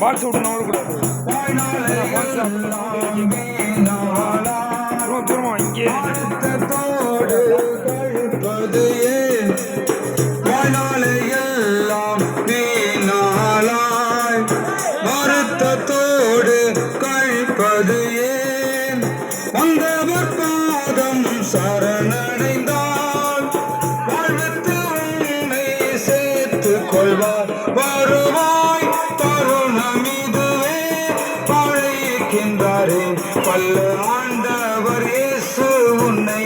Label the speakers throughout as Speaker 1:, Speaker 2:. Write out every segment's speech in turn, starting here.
Speaker 1: Box விட்டு
Speaker 2: வாழ்நாளெல்லாம் வீணாளா
Speaker 1: தூரமா இங்கே.
Speaker 2: வருத்தத்தோடு கழிப்பது ஏன் வந்தவர் பாதம் சரணடைந்தால் கொள்வார் வருவாய் தருணம் இதுவே. பழைக்கின்றாரே பல்ல ஆண்டவர் இயேசு உன்னை.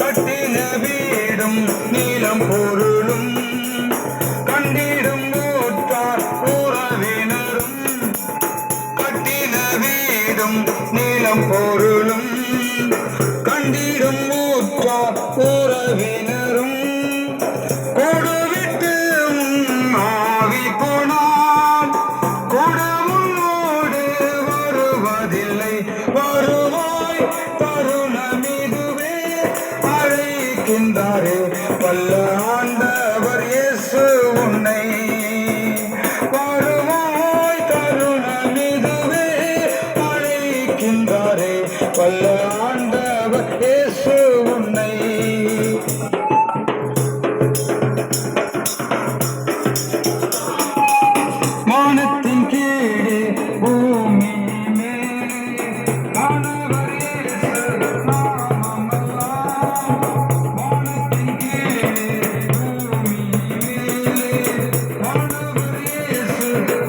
Speaker 2: கட்டின வீடும் நீளம் பொருளும் கண்டிடும் ஊற்றார் உறவினரும். கட்டின வீடும் நீளம் பொருளும் கண்டிடும் ஊற்றார் உறவினரும். இருக்கின்றாரே வல்ல ஆண்டவர் இயேசு உன்னை வருவாய் தருணமிதுவே அழைக்கின்றாரே. வல்ல